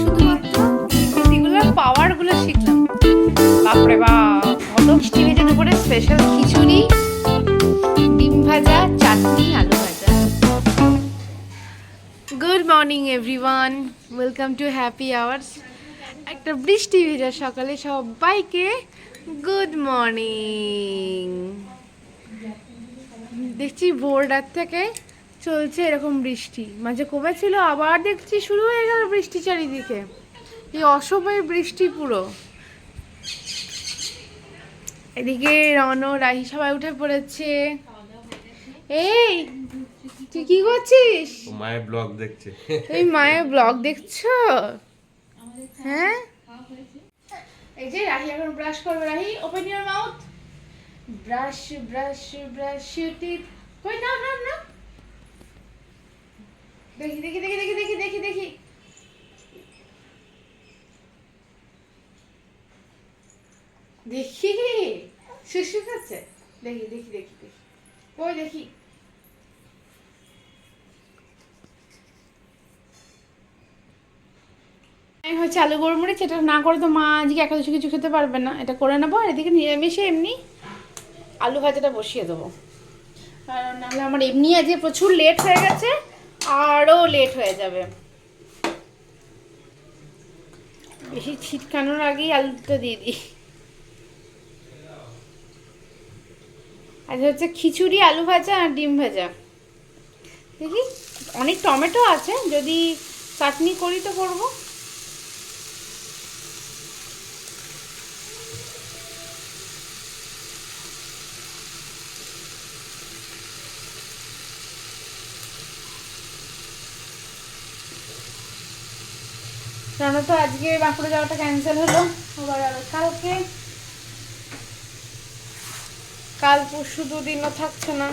শুধুমাত্র পাওয়ারগুলো শিখলাম। বাপরে বাপ কত মিষ্টি ভেজে দুপুরে স্পেশাল খিচুড়ি, ডিম ভাজা, চাটনি, আলু ভাজা। Good morning everyone welcome to happy hours একটা বৃষ্টি ভেজা সকালে সবাইকে গুড মর্নিং দেখছি ভোর রাত থেকে চলছে এরকম বৃষ্টি। মাঝে কমেছিল আবার দেখছি শুরু হয়ে গেল বৃষ্টি চারিদিকে। এই অসময়ের বৃষ্টি পুরো। এদিকে রণ রাহি সবাই উঠে পড়েছে। এই তুই কি করছিস? মায়ের ব্লগ দেখছে। এই মায়ের ব্লগ দেখছ? হ্যাঁ? এই যে রাহি এখন ব্রাশ করবে। Rahi open your mouth brush brush brush teeth কই না না না দেখি দেখি দেখি দেখি দেখি দেখি দেখি। দেখি, শুশু খাচ্ছে। দেখি দেখি দেখি দেখি। কই দেখি। হচ্ছে আলু গোলমরিচ, এটা না করে তো মা আজকে একাদশী কিছু খেতে পারবে না। এটা করে নেব আর এদিকে নিরামিষে এমনি আলু ভাজাটা বসিয়ে দেবো। কারণ নাহলে আমার এমনি আজকে প্রচুর লেট হয়ে গেছে। আরও লেট হয়ে যাবে। বেশি ছিটকানোর আগেই আলুটা দিয়ে দিই। আজ হচ্ছে খিচুড়ি, আলু ভাজা আর ডিম ভাজা। দেখি, অনেক টমেটো আছে, যদি চাটনি করি তো করব। কেন তো আজকে বাঁকুড়া যাওয়াটা ক্যান্সেল হলো। কালকে। কাল পরশু দুদিনও থাকছে না।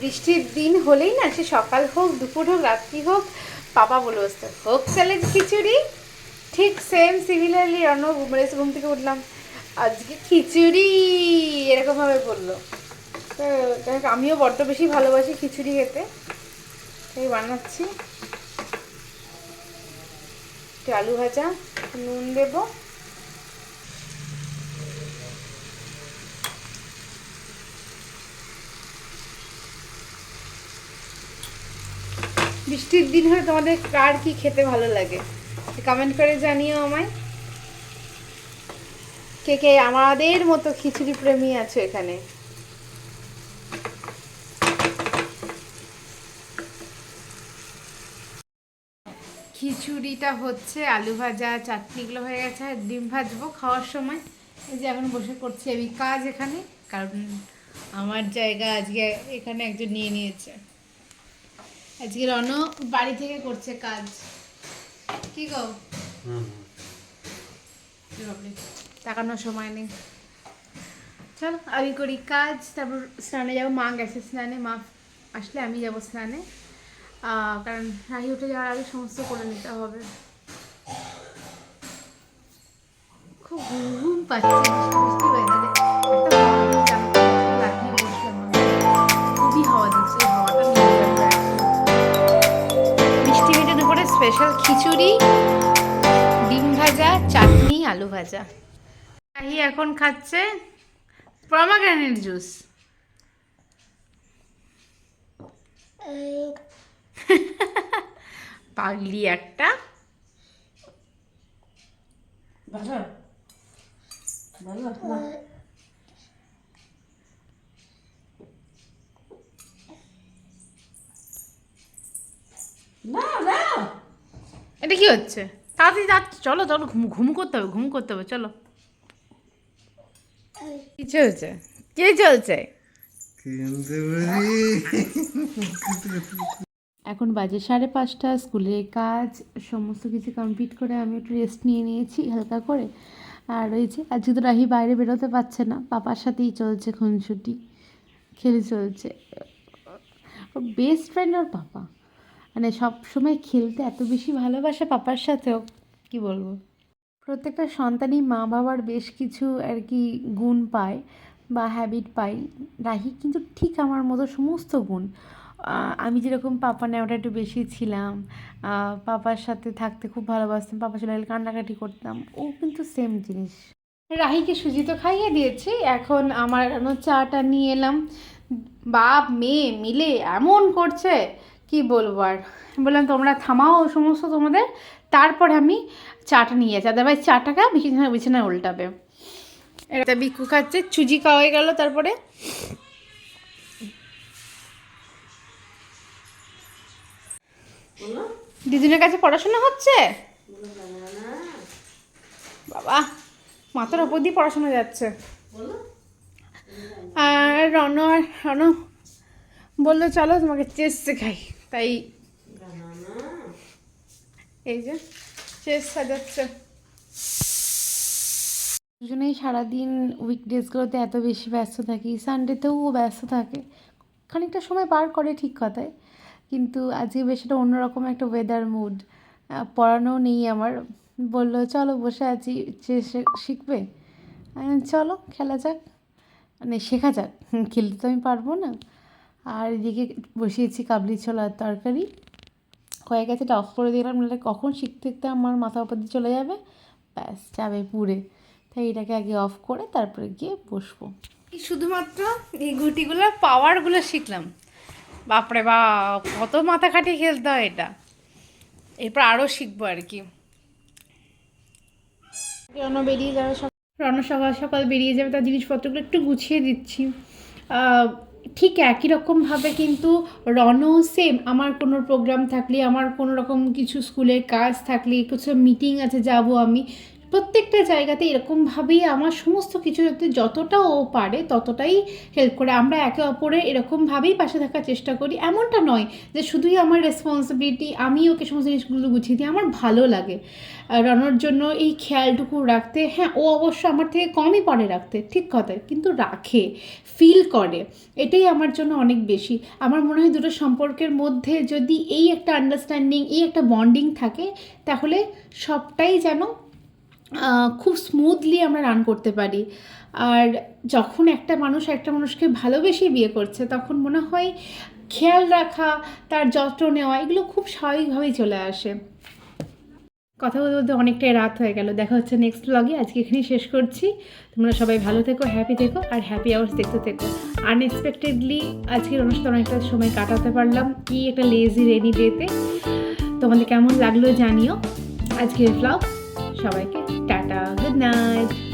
বৃষ্টির দিন হলেই না, সে সকাল হোক, দুপুর হোক, রাত্রি হোক পাপা বলে বসতে হোক স্যালেড খিচুড়ি। ঠিক সেম সিমিলারলি অন্য ঘুম থেকে উঠলাম। আজকে খিচুড়ি, এরকমভাবে বলল। যাই হোক, আমিও বড্ড বেশি ভালোবাসি খিচুড়ি খেতে। তাই বানাচ্ছি। একটু আলু ভাজা নুন দেবো। বৃষ্টির দিন হলে তোমাদের কার কি খেতে ভালো লাগে? কমেন্ট করে জানিও আমায়। কে কে আমাদের মতো খিচুড়ি প্রেমী আছো এখানে? খিচুড়িটা হচ্ছে আলু ভাজা চাটনিগুলো হয়ে গেছে। আর ডিম ভাজবো খাওয়ার সময়। এই যে এখন বসে করছি আমি কাজ এখানে কারণ আমার জায়গা আজকে এখানে একজন নিয়ে নিয়েছে। আজকে রণ বাড়ি থেকে করছে কাজ। কি গো? তাকানোর সময় নেই। চল আমি করি কাজ তারপর স্নানে যাব। মা গেছে স্নানে মা আসলে আমি যাব স্নানে। কারণ রাহি উঠে যাওয়ার আগে সমস্ত করে নিতে হবে। খুব ঘুম পাচ্ছে বৃষ্টি আমি। খুবই হাওয়া দিচ্ছে হাওয়াটা মিষ্টি মিঠে দুপুরে স্পেশাল খিচুড়ি ডিম ভাজা চাটনি আলু ভাজা। রাহি এখন খাচ্ছে প্রমাগ্রানেট জুস পাগলি একটা। ভালো? ভালো? না। না না। এটা কি হচ্ছে? তাড়াতাড়ি তাড়াতাড়ি চলো চলো ঘুম ঘুম করতে হবে ঘুম করতে হবে চলো। কি চলছে? কে চলছে? এখন বাজে সাড়ে পাঁচটা স্কুলের কাজ, সমস্ত কিছু কমপ্লিট করে আমি একটু রেস্ট নিয়ে নিয়েছি হালকা করে। আর রয়েছে আজকে তো রাহি বাইরে বেরোতে পারছে না, পাপার সাথেই চলছে খুনসুটি, খেলে চলছে। বেস্ট ফ্রেন্ড ওর পাপা। মানে সব সময় খেলতে এত বেশি ভালোবাসে পাপার সাথেও, কি বলব? প্রত্যেকটা সন্তানই মা বাবার বেশ কিছু আর কি গুণ পায় বা হ্যাবিট পায়। রাহি কিন্তু ঠিক আমার মতো সমস্ত গুণ। আমি যেরকম পাপা নেওয়াটা একটু বেশি ছিলাম পাপার সাথে থাকতে খুব ভালোবাসতাম, পাপা চলে কান্নাকাটি করতাম, ও কিন্তু সেম জিনিস। রাহিকে সুজি তো খাইয়ে দিয়েছি, এখন আমার চাটা নিয়ে এলাম। বাপ, মেয়ে মিলে এমন করছে, কি বলব আর? বললাম, তোমরা থামাও সমস্ত তোমাদের, তারপরে আমি চাটা নিয়ে যাচ্ছি। আদারওয়াইজ চাটাকে বিছানায় বিছানায় উল্টাবে। এটা বিকু খাচ্ছে চুজি খাওয়া হয়ে গেল, তারপরে দিদিনের কাছে পড়াশোনা হচ্ছে? বাবা মাথার ওপর দিয়ে পড়াশোনা যাচ্ছে। আর রণ আর রণ বলল চলো তোমাকে চেস শেখাই। তাই এই যে চেস সাজাচ্ছে। দুজনেই সারাদিন উইকডেজগুলোতে এত বেশি ব্যস্ত থাকি সানডেতেও ব্যস্ত থাকে। খানিকটা সময় পার করে ঠিক কথায়। কিন্তু আজকে বেশ একটা অন্যরকম একটা ওয়েদার মুড পড়ানো নেই আমার। বলল, চলো বসে আছি শিখবে? চলো, খেলা যাক। মানে শেখা যাক, খেলতে তো আমি পারব না। আর এদিকে বসিয়েছি কাবলি ছোলার তরকারি। কয়েক গেছে, এটা অফ করে দিলাম, নাহলে কখন শিখতে শিখতে আমার মাথার উপর দিয়ে চলে যাবে? ব্যাস, যাবে পুড়ে। তাই এটাকে আগে অফ করে তারপরে গিয়ে বসবো। শুধুমাত্র এই গুটিগুলো পাওয়ারগুলো শিখলাম। বাপরে বাপ কত মাথা খাটিয়ে খেলতে হয় এটা। এরপর আরও শিখব আর কি। রণ বেরিয়ে যাবে সকাল রণ সকাল সকাল বেরিয়ে যাবে তার জিনিসপত্রগুলো একটু গুছিয়ে দিচ্ছি। ঠিক একই রকমভাবে কিন্তু রনও সেম আমার কোনো প্রোগ্রাম থাকলে আমার কোনো রকম কিছু স্কুলের কাজ থাকলে কিছু মিটিং আছে যাব আমি। প্রত্যেকটা জায়গাতে এরকমভাবেই আমার সমস্ত কিছু যাতে যতটা ও পারে ততটাই হেল্প করে। আমরা একে অপরের এরকমভাবেই পাশে থাকার চেষ্টা করি। এমনটা নয় যে শুধুই আমার রেসপন্সিবিলিটি আমি ওকে সমস্ত জিনিসগুলো গুছিয়ে দিই, আমার ভালো লাগে। রানোর জন্য এই খেয়ালটুকু রাখতে হ্যাঁ ও অবশ্য আমার থেকে কমই পারে রাখতে, ঠিক কথা, কিন্তু রাখে ফিল করে, এটাই আমার জন্য অনেক বেশি। আমার মনে হয় দুটো সম্পর্কের মধ্যে যদি এই একটা আন্ডারস্ট্যান্ডিং এই একটা বন্ডিং থাকে, তাহলে সবটাই যেন খুব স্মুথলি আমরা রান করতে পারি। আর যখন একটা মানুষ একটা মানুষকে ভালোবেসে বিয়ে করছে, তখন মনে হয় খেয়াল রাখা, তার যত্ন নেওয়া, এগুলো খুব স্বাভাবিকভাবেই চলে আসে। কথা বলতে বলতে অনেকটাই রাত হয়ে গেল। দেখা হচ্ছে নেক্সট ব্লগে আজকে এখানেই শেষ করছি। তোমরা সবাই ভালো থেকো হ্যাপি থেকো, আর হ্যাপি আওয়ার্স দেখতে থেকো। আনএক্সপেক্টেডলি আজকের অনুষ্ঠানে অনেকটা সময় কাটাতে পারলাম। কি একটা লেজি রেনি ডেতে তোমাদের কেমন লাগল জানিও। আজকের ব্লগ সবাইকে টাটা গুড নাইট।